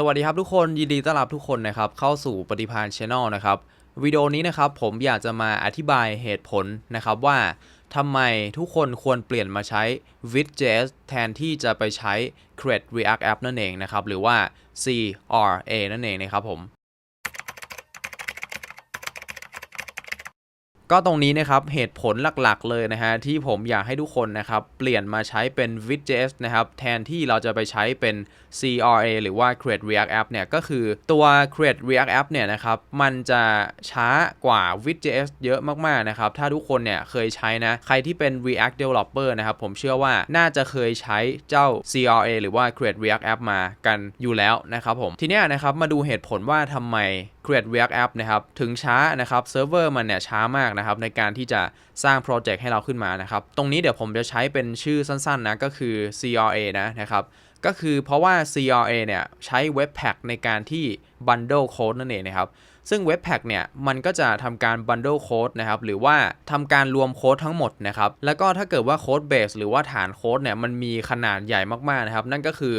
สวัสดีครับทุกคนยินดีต้อนรับทุกคนนะครับเข้าสู่ปฏิพานช anel นะครับวิดีโอนี้นะครับผมอยากจะมาอธิบายเหตุผลนะครับว่าทำไมทุกคนควรเปลี่ยนมาใช้ Vue.js แทนที่จะไปใช้ Create React App นั่นเองนะครับหรือว่า CRA นั่นเองนะครับผม ก็ตรงนี้นะครับเหตุผลหลักๆเลยนะฮะที่ผมอยากให้ทุกคนนะครับเปลี่ยนมาใช้เป็น Vue.js นะครับแทนที่เราจะไปใช้เป็น CRA หรือว่า Create React App เนี่ยก็คือตัว Create React App เนี่ยนะครับมันจะช้ากว่า Vue.js เยอะมากๆนะครับถ้าทุกคนเนี่ยเคยใช้นะใครที่เป็น React Developer นะครับผมเชื่อว่าน่าจะเคยใช้เจ้า CRA หรือว่า Create React App มากันอยู่แล้วนะครับผมทีนี้นะครับมาดูเหตุผลว่าทำไม Create React App นะครับถึงช้านะครับเซิร์ฟเวอร์มันเนี่ยช้ามากนะครับในการที่จะสร้างโปรเจกต์ให้เราขึ้นมานะครับตรงนี้เดี๋ยวผมจะใช้เป็นชื่อสั้นๆนะก็คือ CRA นะนะครับก็คือเพราะว่า CRA เนี่ยใช้ Webpack ในการที่ bundle code นั่นเองนะครับซึ่ง Webpack เนี่ยมันก็จะทำการ bundle code นะครับหรือว่าทำการรวมโค้ดทั้งหมดนะครับแล้วก็ถ้าเกิดว่าโค้ดเบสหรือว่าฐานโค้ดเนี่ยมันมีขนาดใหญ่มากๆนะครับนั่นก็คือ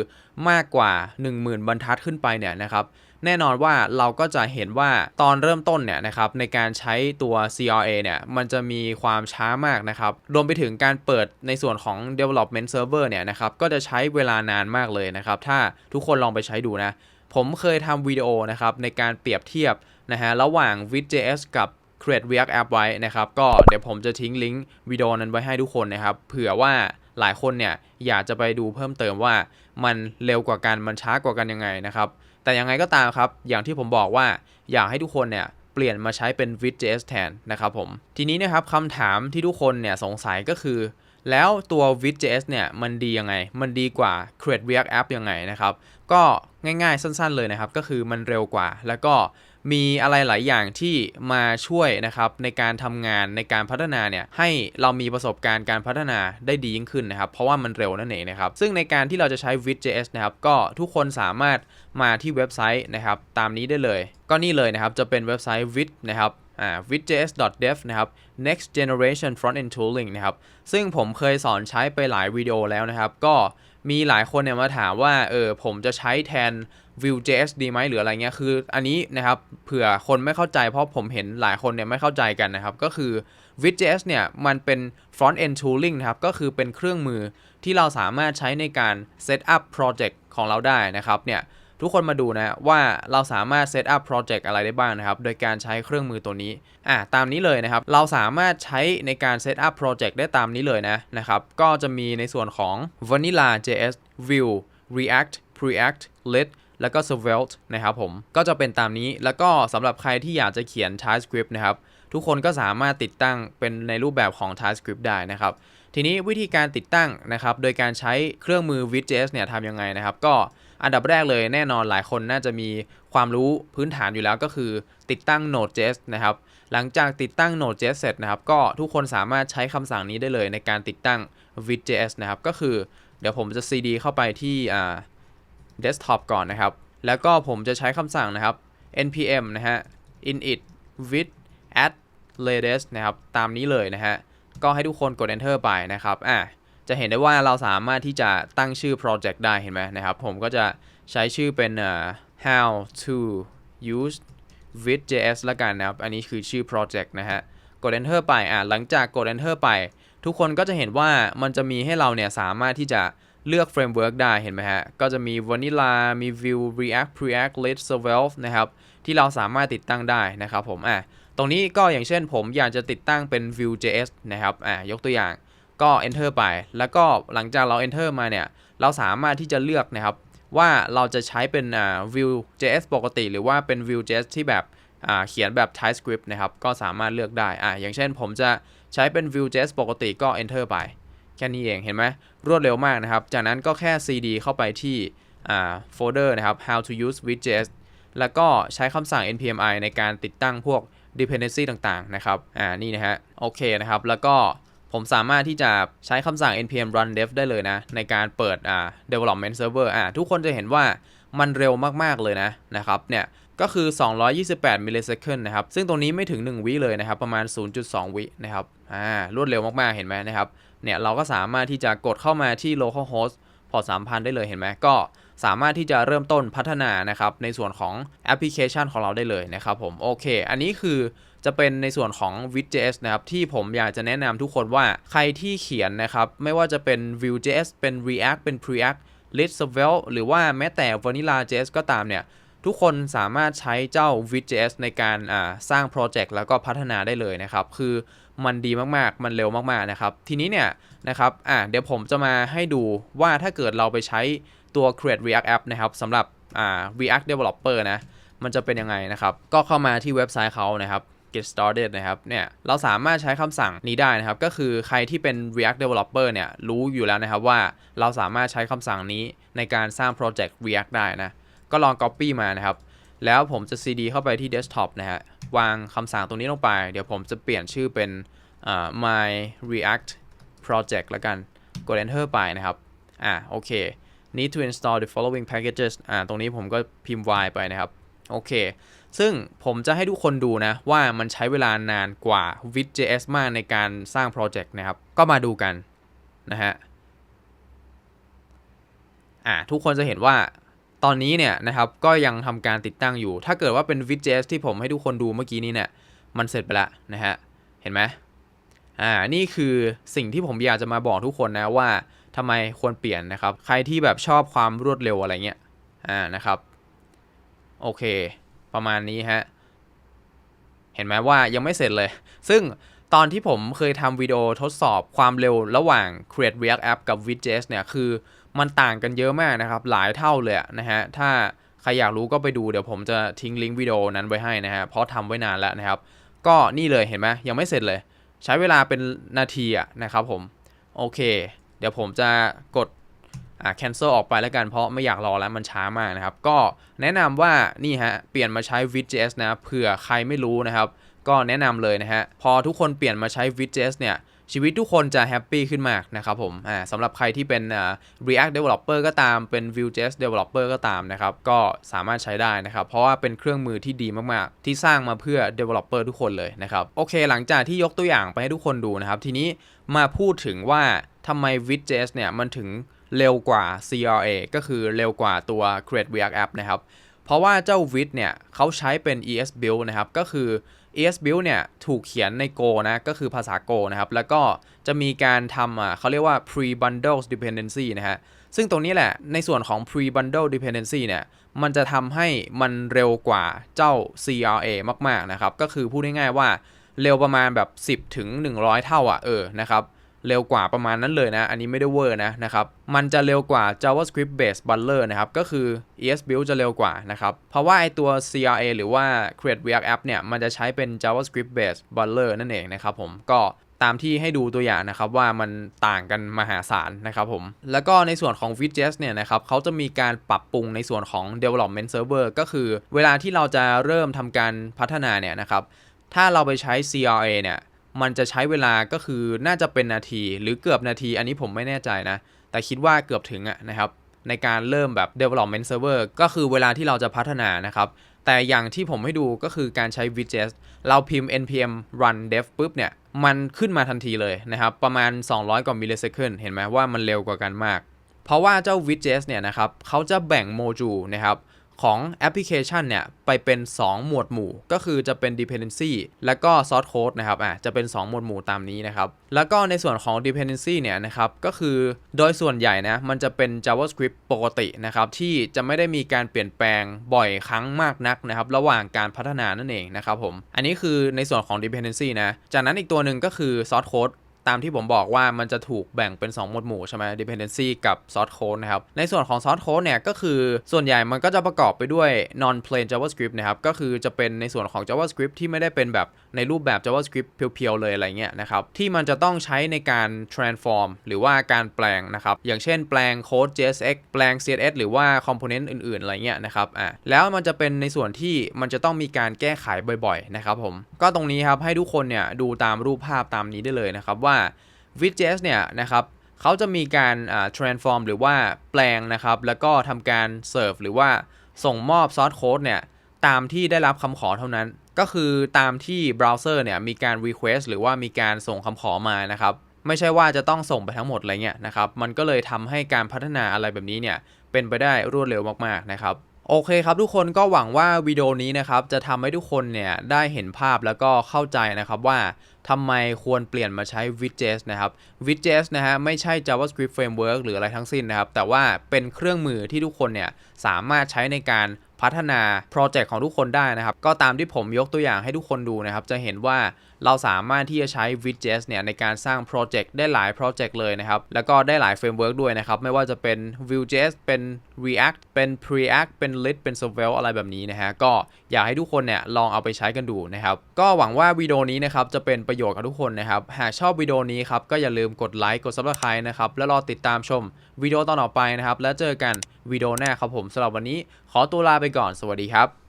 มากกว่า 10,000 บรรทัดขึ้นไปเนี่ยนะครับ แน่นอนว่าเราก็จะเห็นว่าตอนเริ่มต้นเนี่ยนะครับในการใช้ตัว CRA เนี่ยมันจะมีความช้ามากนะครับ รวมไปถึงการเปิดในส่วนของ development server เนี่ยนะครับก็จะใช้เวลานานมากเลยนะครับ ถ้าทุกคนลองไปใช้ดูนะ ผมเคยทำวิดีโอนะครับในการเปรียบเทียบนะฮะระหว่าง Vue.js กับ Create React App ไว้นะครับ ก็เดี๋ยวผมจะทิ้งลิงก์วิดีโอนั้นไว้ให้ทุกคนนะครับ เผื่อว่าหลายคนเนี่ยอยากจะไปดูเพิ่มเติมว่า มันเร็วกว่ากันมันช้ากว่ากันยังไงนะครับ แต่ยังไงก็ตามครับ อย่างที่ผมบอกว่าอยากให้ทุกคนเนี่ยเปลี่ยนมาใช้เป็น Vue.js แทนนะครับผม ทีนี้นะครับคำถามที่ทุกคนเนี่ยสงสัยก็คือ แล้วตัว Vue.js เนี่ยมันดียังไง มันดีกว่า Create React App ยังไงนะครับ ก็ง่ายๆสั้นๆเลยนะครับ ก็คือมันเร็วกว่าแล้วก็ มีอะไรหลายอย่างที่มาช่วยนะครับในการทำงานในการพัฒนาเนี่ยให้เรามีประสบการณ์การพัฒนาได้ดียิ่งขึ้นนะครับ เพราะว่ามันเร็วนั่นเองนะครับ ซึ่งในการที่เราจะใช้ Vue.js นะครับ ก็ทุกคนสามารถมาที่เว็บไซต์นะครับ ตามนี้ได้เลย ก็นี่เลยนะครับ จะเป็นเว็บไซต์ Vue นะครับอ่า vue.js.dev นะครับ next generation front-end tooling นะครับ ซึ่งผมเคยสอนใช้ไปหลายวิดีโอแล้วนะครับ ก็ มีหลายคนเนี่ยมาถามว่าเออผมจะใช้แทน Vue.js ดีไหมหรืออะไรเงี้ยคืออันนี้นะครับเผื่อคนไม่เข้าใจเพราะผมเห็นหลายคนเนี่ยไม่เข้าใจกันนะครับ ก็คือ Vue.js เนี่ยมันเป็น front-end tooling นะครับ ก็คือเป็นเครื่องมือที่เราสามารถใช้ในการ set up project ของเราได้นะครับเนี่ย ทุกคนมาดูนะว่าเราสามารถ set up project อะไรได้บ้างนะครับ โดยการใช้เครื่องมือตัวนี้อะตามนี้เลยนะครับ เราสามารถใช้ในการ set up project ได้ตามนี้เลยนะนะครับ ก็จะมีในส่วนของ vanilla js vue react preact lit แล้วก็ svelte นะครับผม ก็จะเป็นตามนี้ แล้วก็สำหรับใครที่อยากจะเขียน TypeScript นะครับ ทุกคนก็สามารถติดตั้งเป็นในรูปแบบของ TypeScript ได้นะครับ ทีนี้วิธีการติดตั้งนะครับ โดยการใช้เครื่องมือ Vue.js เนี่ยทำยังไงนะครับ ก็ อันดับแรกเลยแน่นอนหลายคนน่าจะมีความรู้พื้นฐานอยู่แล้วก็คือติดตั้ง Node.js นะครับ หลังจากติดตั้ง Node.js เสร็จนะครับ ก็ทุกคนสามารถใช้คำสั่งนี้ได้เลยในการติดตั้ง Vue.js นะครับ ก็คือเดี๋ยวผมจะ cd เข้าไปที่อ่า desktop ก่อนนะครับ แล้วก็ผมจะใช้คำสั่งนะครับ npm นะฮะ init with add latest นะครับ ตามนี้เลยนะฮะ ก็ให้ทุกคนกด enter ไปนะครับ อะ จะเห็นได้ว่าเราสามารถที่จะตั้งชื่อ project ได้เห็นไหมนะครับ ผมก็จะใช้ชื่อเป็น how to use with.js ละกันนะครับ อันนี้คือชื่อ project นะฮะ กด enter ไป อะหลังจากกด enter ไป ทุกคนก็จะเห็นว่ามันจะมีให้เราเนี่ยสามารถที่จะเลือกเฟรมเวิร์กได้เห็นไหมฮะ ก็จะมี Vanilla มี Vue React Preact Lit Svelte นะครับ ที่เราสามารถติดตั้งได้นะครับผม อะ ตรงนี้ก็อย่างเช่นผมอยากจะติดตั้งเป็น Vue.js นะครับ อะ ยกตัวอย่าง ก็ enter ไป แล้วก็หลังจากเรา enter มาเนี่ย เราสามารถที่จะเลือกนะครับ ว่าเราจะใช้เป็นอ่า Vue.js ปกติ หรือว่าเป็น Vue.js ที่แบบเขียนแบบ TypeScript นะครับ ก็สามารถเลือกได้อะอย่างเช่นผมจะใช้เป็น Vue.js ปกติก็ enter ไป แค่นี้เอง เห็นไหมรวดเร็วมากนะครับ จากนั้นก็แค่ cd เข้าไปที่โฟลเดอร์นะครับ how to use with.js แล้วก็ใช้คำสั่ง npmi ในการติดตั้งพวก dependency ต่างๆ นะครับ อ่า นี่นะฮะ โอเคนะครับ แล้วก็ ผมสามารถที่จะใช้คำสั่ง npm run dev ได้เลยนะ ในการเปิดอ่า development server อ่าทุกคนจะเห็นว่ามันเร็วมาก ๆ เลยนะนะครับเนี่ยก็คือ 228 มิลลิเซคันนะครับ ซึ่งตรงนี้ไม่ถึง 1 วิเลยนะครับ ประมาณ 0.2 วินะครับ อ่า รวดเร็วมาก ๆ เห็นไหมนะครับ เนี่ย เราก็สามารถที่จะกดเข้ามาที่ localhost พอ 3,000 ได้เลยเห็นไหม ก็ สามารถที่จะเริ่มต้นพัฒนานะครับในส่วนของแอปพลิเคชันของเราได้เลยนะครับผมโอเค อันนี้คือจะเป็นในส่วนของ Vue.js นะครับที่ผมอยากจะแนะนำทุกคนว่าใครที่เขียนนะครับไม่ว่าจะเป็น Vue.js เป็น React เป็น Preact l i s t s v e l หรือว่าแม้แต่ Vanilla.js ก็ตามเนี่ย ทุกคนสามารถใช้เจ้า Vue.js ในการสร้างโปรเจกต์แล้วก็พัฒนาได้เลยนะครับ คือมันดีมากๆ มันเร็วมากๆนะครับ ทีนี้เนี่ยนะครับอะเดี๋ยวผมจะมาให้ดูว่าถ้าเกิดเราไปใช้ตัว Create React App นะครับสำหรับอ่า React Developer นะ มันจะเป็นยังไงนะครับ ก็เข้ามาที่เว็บไซต์เขานะครับ get started นะครับ เนี่ย เราสามารถใช้คำสั่งนี้ได้นะครับ ก็คือใครที่เป็น React Developer เนี่ย รู้อยู่แล้วนะครับว่าเราสามารถใช้คำสั่งนี้ในการสร้างโปรเจกต์ React ได้นะ ก็ลอง Copy มานะครับ แล้วผมจะ CD เข้าไปที่ Desktop นะฮะ วางคำสั่งตรงนี้ลงไป เดี๋ยวผมจะเปลี่ยนชื่อเป็น my react project แล้วกัน กด enter ไปนะครับ อ่าโอเค need to install the following packages อ่าตรงนี้ผมก็พิมพ์ y ไปนะครับ โอเค ซึ่งผมจะให้ทุกคนดูนะ ว่ามันใช้เวลานานกว่า Vue.js มากในการสร้างโปรเจกต์นะครับ ก็มาดูกันนะฮะ อ่าทุกคนจะเห็นว่า ตอนนี้เนี่ยนะครับก็ยังทำการติดตั้งอยู่ ถ้าเกิดว่าเป็น Vue.js ที่ผมให้ทุกคนดูเมื่อกี้นี้เนี่ยมันเสร็จไปแล้วนะฮะเห็นไหมอ่านี่คือสิ่งที่ผมอยากจะมาบอกทุกคนนะว่าทำไมควรเปลี่ยนนะครับ ใครที่แบบชอบความรวดเร็วอะไรเงี้ยอ่านะครับโอเค ประมาณนี้ฮะเห็นไหมว่ายังไม่เสร็จเลย ซึ่งตอนที่ผมเคยทำวิดีโอทดสอบความเร็วระหว่าง Create React App กับ Vue.js เนี่ยคือ มันต่างกันเยอะมากนะครับ หลายเท่าเลยนะฮะ ถ้าใครอยากรู้ก็ไปดูเดี๋ยวผมจะทิ้งลิงก์วิดีโอนั้นไว้ให้นะฮะ เพราะทำไว้นานแล้วนะครับ ก็นี่เลยเห็นไหมยังไม่เสร็จเลย ใช้เวลาเป็นนาทีอะนะครับผม โอเค เดี๋ยวผมจะกดอ่า cancel ออกไปแล้วกันเพราะไม่อยากรอแล้วมันช้ามากนะครับ ก็แนะนำว่านี่ฮะเปลี่ยนมาใช้ Vue.js นะเผื่อใครไม่รู้นะครับ ก็แนะนำเลยนะฮะพอทุกคนเปลี่ยนมาใช้ Vue.js เนี่ย ชีวิตทุกคนจะแฮปปี้ขึ้นมากนะครับผมอ่าสำหรับใครที่เป็น React Developer ก็ตามเป็น Vue.js Developer ก็ตามนะครับ ก็สามารถใช้ได้นะครับ เพราะว่าเป็นเครื่องมือที่ดีมาก ๆ ที่สร้างมาเพื่อ Developer ทุกคนเลยนะครับ โอเค หลังจากที่ยกตัวอย่างไปให้ทุกคนดูนะครับ ทีนี้มาพูดถึงว่าทำไม Vue.js เนี่ยมันถึงเร็วกว่า CRA ก็คือเร็วกว่าตัว Create React App นะครับ เพราะว่าเจ้า Vue เนี่ยเขาใช้เป็น ES Build นะครับก็คือ ES Build เนี่ยถูกเขียนใน Go นะก็คือภาษา Go นะครับแล้วก็จะมีการทำอะเขาเรียกว่า pre bundle dependency นะฮะซึ่งตรงนี้แหละในส่วนของ pre bundle dependency เนี่ยมันจะทำให้มันเร็วกว่าเจ้า CRA มาก ๆ นะครับ ก็คือพูดง่ายๆว่าเร็วประมาณแบบ 10 ถึง 100 เท่าอะเออนะครับ เร็วกว่าประมาณนั้นเลยนะ อันนี้ไม่ได้เวอร์นะนะครับ มันจะเร็วกว่า JavaScript based bundler นะครับ ก็คือ ES Build จะเร็วกว่านะครับ เพราะว่าไอตัว CRA หรือว่า Create React App เนี่ย มันจะใช้เป็น JavaScript based bundler นั่นเองนะครับผม ก็ตามที่ให้ดูตัวอย่างนะครับว่ามันต่างกันมหาศาลนะครับผม แล้วก็ในส่วนของ Vue.js เนี่ยนะครับเขาจะมีการปรับปรุงในส่วนของ development server ก็คือ เวลาที่เราจะเริ่มทำการพัฒนาเนี่ยนะครับ ถ้าเราไปใช้ CRA เนี่ย มันจะใช้เวลาก็คือน่าจะเป็นนาทีหรือเกือบนาที อันนี้ผมไม่แน่ใจนะ แต่คิดว่าเกือบถึงอะนะครับในการเริ่มแบบ development server ก็คือเวลาที่เราจะพัฒนานะครับ แต่อย่างที่ผมให้ดูก็คือการใช้ Vue.js เราพิมพ์ npm run dev ปุ๊บเนี่ย มันขึ้นมาทันทีเลยนะครับ ประมาณ 200 กว่ามิลลิเซคันเห็นไหมว่ามันเร็วกว่ากันมาก เพราะว่าเจ้า Vue.js เนี่ยนะครับเขาจะแบ่งโมจูลนะครับ ของแอปพลิเคชันเนี่ย ไปเป็น 2 หมวดหมู่ ก็คือจะเป็น dependency แล้วก็ source code นะครับอะจะเป็น 2 หมวดหมู่ตามนี้นะครับ แล้วก็ในส่วนของ dependency เนี่ยนะครับ ก็คือโดยส่วนใหญ่นะ มันจะเป็น JavaScript ปกตินะครับ ที่จะไม่ได้มีการเปลี่ยนแปลงบ่อยครั้งมากนักนะครับ ระหว่างการพัฒนานั่นเองนะครับผม อันนี้คือในส่วนของ dependency นะ จากนั้นอีกตัวหนึ่งก็คือ source code ตามที่ผมบอกว่ามันจะถูกแบ่งเป็น 2 หมวดหมู่ใช่ไหม dependency กับ source code นะครับ ในส่วนของ source code เนี่ยก็คือส่วนใหญ่มันก็จะประกอบไปด้วย non plain javascript นะครับ ก็คือจะเป็นในส่วนของ javascript ที่ไม่ได้เป็นแบบในรูปแบบ javascript เพียวๆเลยอะไรเงี้ยนะครับ ที่มันจะต้องใช้ในการ transform หรือว่าการแปลงนะครับ อย่างเช่นแปลงโค้ด JSX แปลง CSS หรือว่า component อื่นๆอะไรเงี้ยนะครับ อะแล้วมันจะเป็นในส่วนที่มันจะต้องมีการแก้ไขบ่อยๆนะครับผม ก็ตรงนี้ครับให้ทุกคนเนี่ยดูตามรูปภาพตามนี้ได้เลยนะครับว่า Vue.js เนี่ยนะครับเขาจะมีการ transform หรือว่าแปลงนะครับ แล้วก็ทำการ serve หรือว่าส่งมอบ source code เนี่ยตามที่ได้รับคำขอเท่านั้น ก็คือตามที่เบราว์เซอร์เนี่ยมีการ request หรือว่ามีการส่งคำขอมานะครับ ไม่ใช่ว่าจะต้องส่งไปทั้งหมดอะไรเงี้ยนะครับ มันก็เลยทำให้การพัฒนาอะไรแบบนี้เนี่ยเป็นไปได้รวดเร็วมากๆนะครับ โอเคครับทุกคนก็หวังว่าวิดีโอนี้นะครับจะทำให้ทุกคนเนี่ยได้เห็นภาพแล้วก็เข้าใจนะครับว่าทำไมควรเปลี่ยนมาใช้ Widgets นะครับ Widgets นะฮะไม่ใช่ JavaScript Framework หรืออะไรทั้งสิ้นนะครับ แต่ว่าเป็นเครื่องมือที่ทุกคนเนี่ยสามารถใช้ในการ พัฒนาโปรเจกต์ของทุกคนได้นะครับ ก็ตามที่ผมยกตัวอย่างให้ทุกคนดูนะครับ จะเห็นว่าเราสามารถที่จะใช้ Vue.js เนี่ยในการสร้างโปรเจกต์ได้หลายโปรเจกต์เลยนะครับ แล้วก็ได้หลายเฟรมเวิร์กด้วยนะครับ ไม่ว่าจะเป็น Vue.js เป็น React เป็น Preact เป็น Lit เป็น Svelte อะไรแบบนี้นะฮะ ก็อยากให้ทุกคนเนี่ยลองเอาไปใช้กันดูนะครับ ก็หวังว่าวิดีโอนี้นะครับจะเป็นประโยชน์กับทุกคนนะครับ หากชอบวิดีโอนี้ครับก็อย่าลืมกดไลค์ กด Subscribe นะครับ แล้วรอติดตามชมวิดีโอตอนต่อไปนะครับ แล้วเจอกัน วิดีโอหน้าครับผมสำหรับวันนี้ขอตัวลาไปก่อนสวัสดีครับ